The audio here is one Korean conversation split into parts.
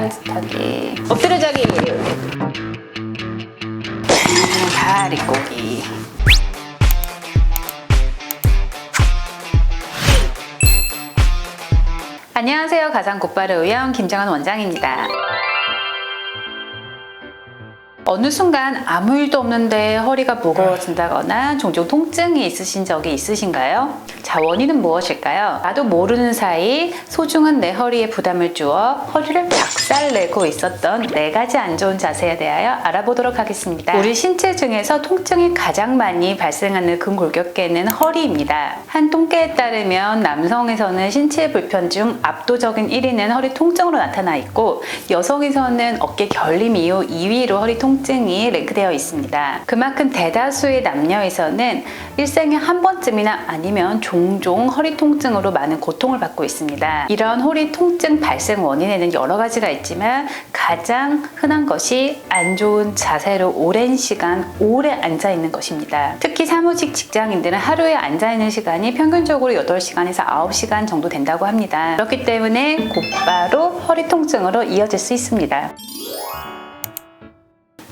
딴짓하게 엎드려 자기. 다리 꼬기 안녕하세요. 가장 곧바로 의원 김정은 원장입니다 어느 순간 아무 일도 없는데 허리가 무거워진다거나 종종 통증이 있으신 적이 있으신가요? 자, 원인은 무엇일까요? 나도 모르는 사이 소중한 내 허리에 부담을 주어 허리를 박살내고 있었던 네 가지 안 좋은 자세에 대하여 알아보도록 하겠습니다. 우리 신체 중에서 통증이 가장 많이 발생하는 근골격계는 허리입니다. 한 통계에 따르면 남성에서는 신체 불편 중 압도적인 1위는 허리 통증으로 나타나 있고 여성에서는 어깨 결림 이후 2위로 허리 통증 이 랭크되어 있습니다. 그만큼 대다수의 남녀에서는 일생에 한 번쯤이나 아니면 종종 허리 통증으로 많은 고통을 받고 있습니다. 이런 허리 통증 발생 원인에는 여러 가지가 있지만 가장 흔한 것이 안 좋은 자세로 오랜 시간 오래 앉아 있는 것입니다. 특히 사무직 직장인들은 하루에 앉아 있는 시간이 평균적으로 8시간에서 9시간 정도 된다고 합니다. 그렇기 때문에 곧바로 허리 통증으로 이어질 수 있습니다.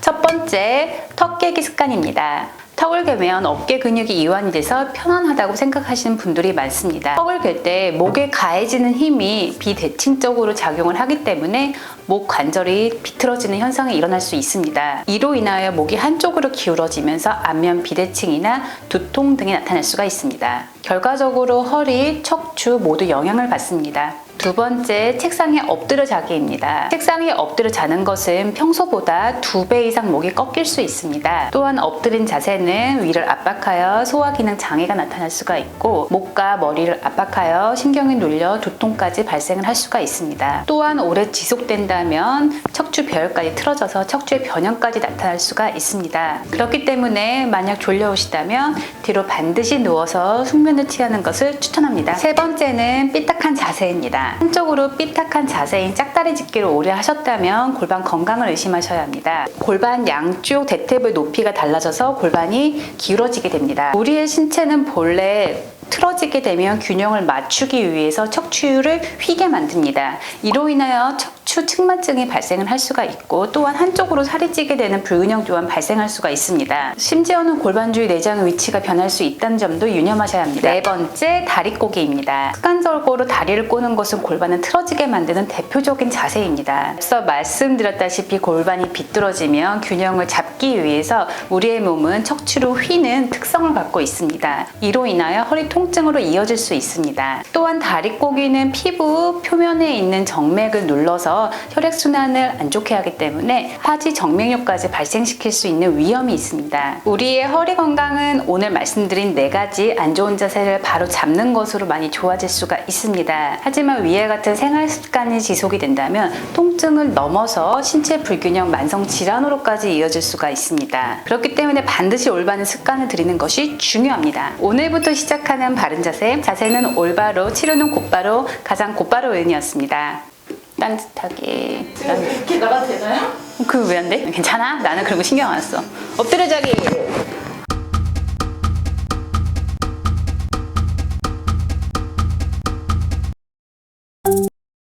첫 번째, 턱 깨기 습관입니다. 턱을 괴면 어깨 근육이 이완이 돼서 편안하다고 생각하시는 분들이 많습니다. 턱을 괸때 목에 가해지는 힘이 비대칭적으로 작용을 하기 때문에 목 관절이 비틀어지는 현상이 일어날 수 있습니다. 이로 인하여 목이 한쪽으로 기울어지면서 안면 비대칭이나 두통 등이 나타날 수가 있습니다. 결과적으로 허리, 척추 모두 영향을 받습니다. 두 번째, 책상에 엎드려 자기입니다. 책상에 엎드려 자는 것은 평소보다 두 배 이상 목이 꺾일 수 있습니다. 또한 엎드린 자세는 위를 압박하여 소화 기능 장애가 나타날 수가 있고 목과 머리를 압박하여 신경이 눌려 두통까지 발생을 할 수가 있습니다. 또한 오래 지속된다면 척추 배열까지 틀어져서 척추의 변형까지 나타날 수가 있습니다. 그렇기 때문에 만약 졸려오시다면 뒤로 반드시 누워서 숙면을 취하는 것을 추천합니다. 세 번째는 삐딱한 자세입니다. 한쪽으로 삐딱한 자세인 짝다리 짚기를 오래 하셨다면 골반 건강을 의심하셔야 합니다. 골반 양쪽 대퇴부의 높이가 달라져서 골반이 기울어지게 됩니다. 우리의 신체는 본래 틀어지게 되면 균형을 맞추기 위해서 척추를 휘게 만듭니다. 이로 인하여 척 추 측만증이 발생을 할 수가 있고 또한 한쪽으로 살이 찌게 되는 불균형 또한 발생할 수가 있습니다. 심지어는 골반 주위 내장의 위치가 변할 수 있다는 점도 유념하셔야 합니다. 네 번째 다리 꼬기입니다. 습관적으로 다리를 꼬는 것은 골반을 틀어지게 만드는 대표적인 자세입니다. 앞서 말씀드렸다시피 골반이 비뚤어지면 균형을 잡기 위해서 우리의 몸은 척추로 휘는 특성을 갖고 있습니다. 이로 인하여 허리 통증으로 이어질 수 있습니다. 또한 다리 꼬기는 피부 표면에 있는 정맥을 눌러서 혈액순환을 안 좋게 하기 때문에 하지 정맥류까지 발생시킬 수 있는 위험이 있습니다. 우리의 허리 건강은 오늘 말씀드린 네 가지 안 좋은 자세를 바로 잡는 것으로 많이 좋아질 수가 있습니다. 하지만 위와 같은 생활 습관이 지속이 된다면 통증을 넘어서 신체 불균형 만성 질환으로까지 이어질 수가 있습니다. 그렇기 때문에 반드시 올바른 습관을 들이는 것이 중요합니다. 오늘부터 시작하는 바른 자세, 자세는 올바로, 치료는 곧바로, 가장 곧바로 의원이었습니다. 딴짓하게. 제가 이렇게 나가도 되나요? 그 왜 안 돼? 괜찮아? 나는 그런 거 신경 안 써. 엎드려 자기.